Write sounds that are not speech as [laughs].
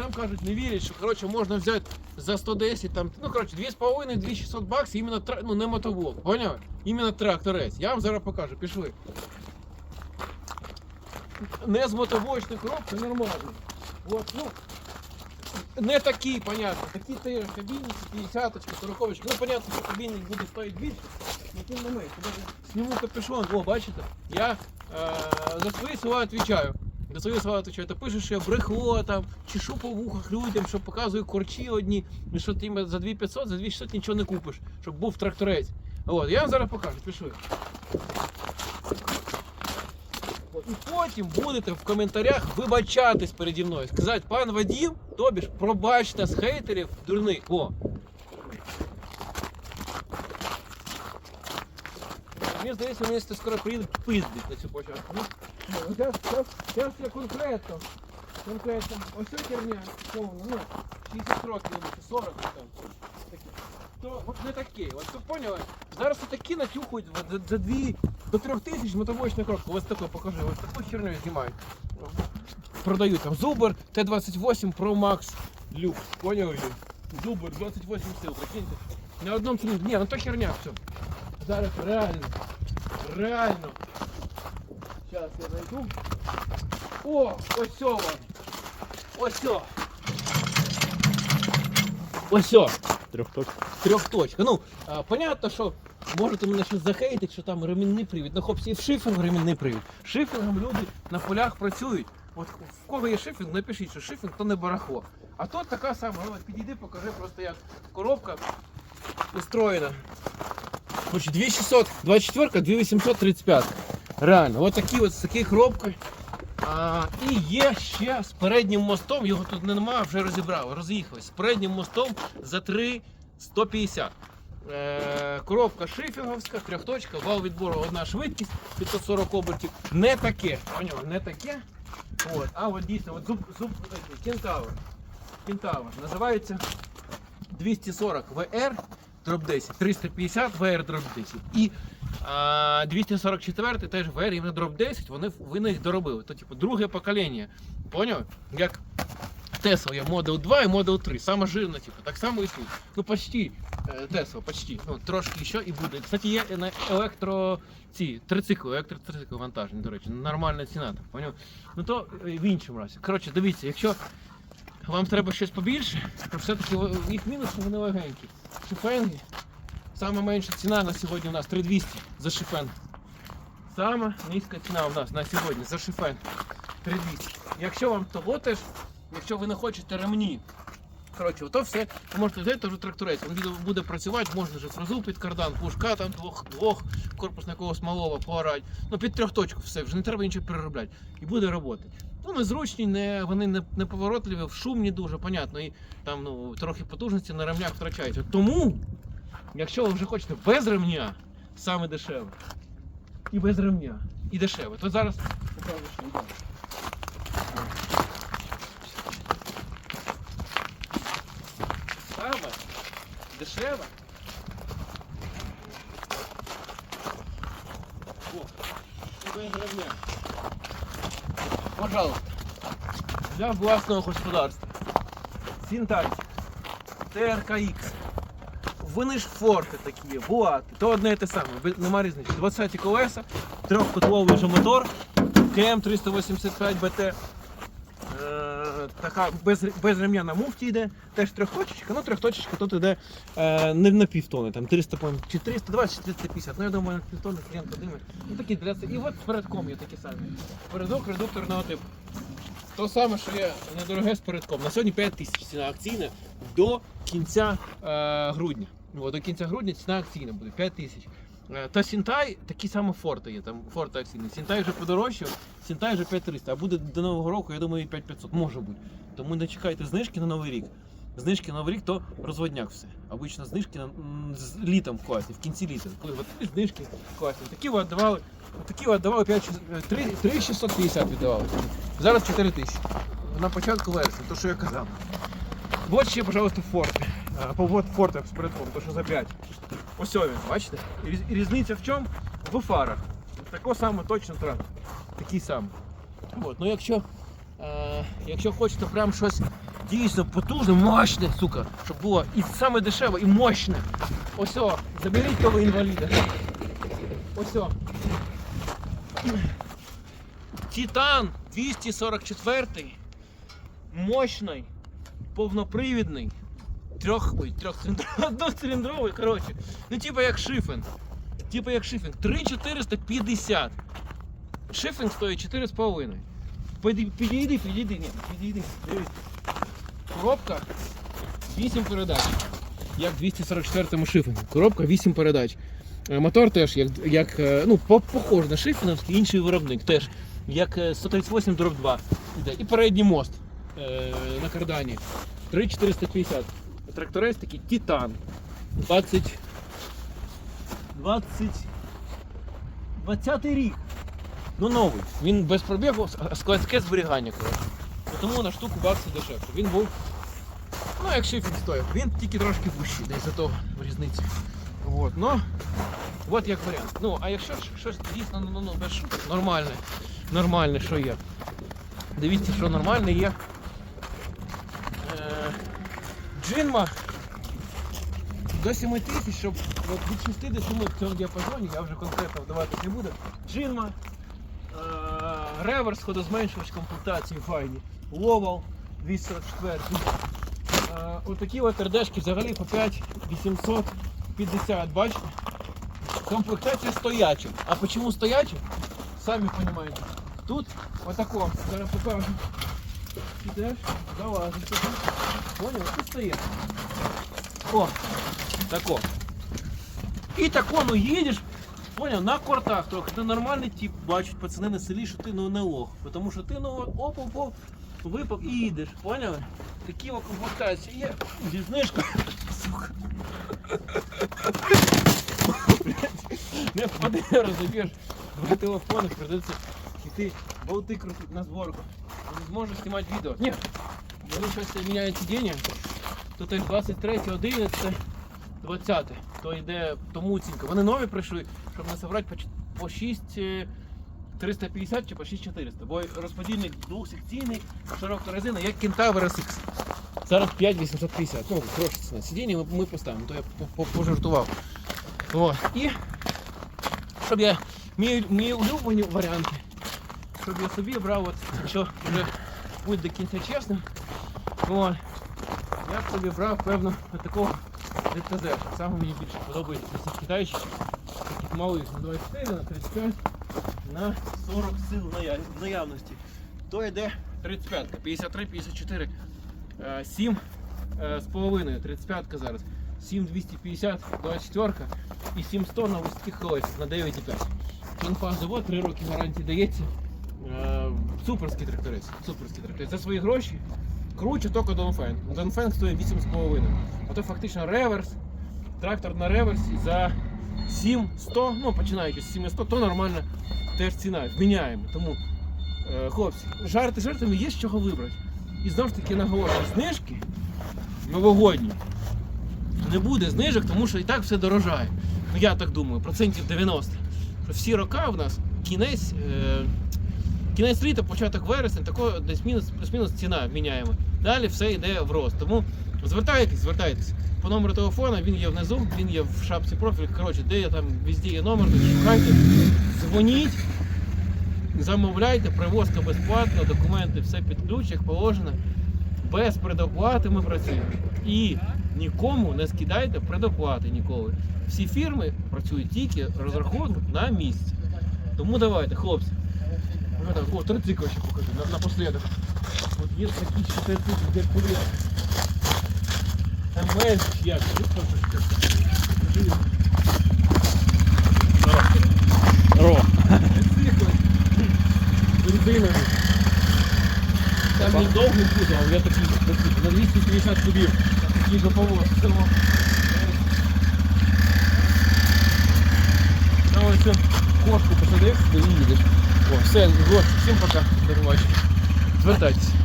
там кажуть, не вірять, що коротше, можна взяти за 110, там, ну коротше, 2,5-2600 баксів, іменно тра- ну, не мотоблок, поняв? Іменно тракторець. Я вам зараз покажу, пішли. Не з мотоблочної коробки, нормально. От, ну, не такі, понятно. Такі теж кабінники, 50 40 Ну, понятно, що кабінник буде стоїть більше. Ну, тим не менше. Даже Сніму капюшон, о, бачите? Я е, за свої слова відповідаю. За свої слова відповідаю. Ти пишеш, що я брехло там, чешу по вухах людям, що показую корчі одні, і що ти за 2500, за 2600 нічого не купиш, щоб був тракторець. От, я вам зараз покажу, пішли. І потім будете в коментарях вибачатись переді мною. Сказати, пан Вадім, тобі ж пробачте з хейтерів дурних. О. Мені здається, вони скоро приїдуть пиздить на цю початку. Ну, ну, зараз, зараз, зараз я конкретно. Конкретно. Ось ця херня, повна, ну, 60 років, ну, чи 40 там. Такі. То от не такі. От ви поняли? Зараз такі натюхують от за, за дві до трьох тисяч мотовочних кроків. Ось таке покажи, ось таку херню знімають. Продають там Зубр Т-28 Pro Max Люк. Поняли? Зубр 28 сил, прикиньте. На одному циліндрі. Ні, ну то херня, все. Зараз реально. Реально. Зараз я знайду. О, ось вам. Ось сьо. Ось сьо. Трьохточка. Трьохточка. Ну, а, понятно, що можете мене щось захейтити, що там ремінний привід. Ну, хлопці, і в шифінг ремінний привід. Шифінгом люди на полях працюють. От в кого є шифінг, напишіть, що шифінг то не барахло. А тут така сама, ну, підійди, покажи просто як коробка устроєна. Хоч 2600, 24, 2835. Реально, от такі от з такою коробкою. А, і є ще з переднім мостом, його тут немає, вже розібрав, роз'їхали. З переднім мостом за 3,150. Е, коробка шифінговська, трьохточка, вал відбору одна швидкість 540 обертів. Не таке, поняв, не таке. От, а от дійсно, от зуб, зуб, кентавр. Кентавр. Називається 240 VR дроп 10, 350 VR дроп 10. І а, 244 теж VR іменно дроп 10, вони, вони їх доробили. То типу друге покоління. Поняв? Як Tesla є Model 2 і Model 3. Саме жирно, типу, так само і тут. Ну почти е, Tesla, почти. Ну, трошки ще і буде. Кстати, є на електро ці трицикли, електротрицикли вантажні, до речі, нормальна ціна там, поняв? Ну то е, в іншому разі. Коротше, дивіться, якщо вам треба щось побільше, то все-таки їх мінус, вони легенькі. Шифенги. Саме менша ціна на сьогодні у нас 3200 за шифен. Саме низька ціна у нас на сьогодні за шифен 3200. Якщо вам того теж, якщо ви не хочете ремні, коротше, то все, ви можете взяти вже тракторець. Він буде, працювати, можна вже фразу під кардан, пушка там двох, двох корпусного якогось малого поорати. Ну під трьохточку все, вже не треба нічого переробляти. І буде роботи. Ну, незручні, не, вони не, не поворотливі, шумні дуже, понятно, і там ну, трохи потужності на ремнях втрачаються. Тому, якщо ви вже хочете без ремня, саме дешеве. І без ремня, і дешеве, то зараз покажу, що. Саме дешеве. О, і без ремня. Пожалуйста. Для власного господарства. Синтальтик. ТРКХ. Вони ж форти такі є. То одне і те саме, нема різниці. 20 колеса, трьохкотловий же мотор, КМ 385 БТ. Така без, без ремня на муфті йде, теж трьохточечка, ну трьохточечка тут йде е, не на півтони, там 300, чи 320, чи 350, ну я думаю, на півтони клієнт подиме. Ну такі для. І от передком є такі самі. Передок редукторного типу. То саме, що є недороге з передком. На сьогодні 5 тисяч ціна акційна до кінця е, грудня. О, до кінця грудня ціна акційна буде 5 тисяч. Е, Та Сінтай такі саме форти є, там форти акційні. Сінтай вже подорожчав, Сінтай вже 5300, а буде до Нового року, я думаю, 5500, може бути. Тому не чекайте знижки на Новий рік. Знижки на Новий рік то розводняк все. Обично знижки на, з літом класні, в кінці літа. Коли такі знижки класні. Такі ви віддавали, такі ви віддавали 5, 3, 3650 віддавали. Зараз 4 тисячі. На початку вересня, то що я казав. Вот ще, пожалуйста, форти. А, по- форти з передком, то що за 5. Ось він, бачите? Різниця в чому? В фарах. Тако саме точно трактор. Такий самий. От. Ну якщо, е, якщо хочете прям щось дійсно потужне, мощне, сука, щоб було і саме дешеве, і мощне. Ось заберіть того інваліда. Ось. Титан 244 мощний, повнопривідний, трьох, ой, трьохциліндровий, [laughs] одноциліндровий, коротше. Ну, типа як шифен. Типа як шифінг. 3450. Шифінг стоїть 4,5. Підійди, підійди, підійди, ні, підійди. Коробка 8 передач. Як 244-му шифінгу. Коробка 8 передач. Е, Мотор теж як, як е, ну, похож на шифінгівський, інший виробник теж. Як е, 138 дроб 2. І передній мост е, на кардані. 3450. Тракторець такий Титан. 20. 20. 20 рік. Ну новий. Він без пробігу, складське зберігання, коротше. Тому на штуку баксу дешевше. Він був. Ну, як шифінг стоїв. Він тільки трошки вищий, десь за того різниці. От, ну, от як варіант. Ну, а якщо щось дійсно ну, ну, ну, без шуток, нормальне, нормальне, що є. Дивіться, що нормальне є. Е, Джинма до 7 тисяч, щоб от від 6 до 7 в цьому діапазоні, я вже конкретно вдаватись не буду. Джинма, е, реверс, ходозменшувач комплектації файні, Ловал 244. Е, Отакі от РДшки взагалі по 5850, бачите? Комплектація стояча. А чому стояча? Самі розумієте. Тут отако, зараз покажу. Ідеш, залазиш туди. Поняв? Тут стоїть. О, тако. І тако, ну їдеш, поняв, на кортах трохи. Ти нормальний тип, бачать пацани на селі, що ти ну не лох. Тому що ти ну оп оп оп випав і їдеш, поняли? Такі комплектації є зі знижкою. Сука. Не впади, розумієш. Два телефони придеться йти болти крутити на зборку. Зможу знімати відео. Ні. Вони щось міняють сидіння. Тут аж 23, 11, 20. То йде томуцінько. Вони нові прийшли, щоб не соврати по, ч- по 6 е, 350 чи по 6400. Бо розподільник двохсекційний, широка резина, як Кентавр SX. Зараз 5850. Ну, хороша ціна. Сидіння ми, ми поставимо, то я по- по- пожартував. І щоб я мій, мій улюблені варіанти, щоб я собі брав, от, якщо вже бути до кінця чесним, от, я б собі брав, певно, такого ДТЗ. Саме мені більше подобається цих китайчих, таких малих на 24, на 35, на 40 сил наявності. То йде 35, 53, 54, 7 е, з половиною, 35 зараз. 7250, 24 і 700 на вузьких колесах на 9,5. Кінфа завод, 3 роки гарантії дається. Суперський тракторець. Суперський тракторець. За свої гроші круче тільки Донфенг. Донфенг стоїть 8,5. Ото фактично реверс. Трактор на реверсі за 700, ну починаючи з 700, то нормальна теж ціна, вміняємо. Тому, е, хлопці, жарти жартами є з чого вибрати. І знову ж таки наголошую, знижки новогодні не буде знижок, тому що і так все дорожає. Ну я так думаю, процентів 90. Що всі роки в нас кінець, е, кінець літа, початок вересня, тако десь мінус, плюс-мінус ціна міняємо. Далі все йде в рост. Тому звертайтесь, звертайтесь. По номеру телефона він є внизу, він є в шапці профілю. Коротше, де я там везде є номер, шукайте, дзвоніть, замовляйте, привозка безплатно, документи все під ключ, як положено. Без предоплати ми працюємо. І нікому не скидайте предоплати ніколи. Всі фірми працюють тільки розрахунок на місці. Тому давайте, хлопці. Ну, так, О, трицикл ще покажу, на, напоследок. От є такі ще трицикли, де кур'єр. МС як, ну, що це таке? Ро. Трицикли. Бензинові. Там не довгий путь, а я такий, такий, на 250 кубів. Такий доповоз. Село. На ось цю кошку посадив, де їдеш. О, все, вот, всім пока. До побачення. Звертайтеся.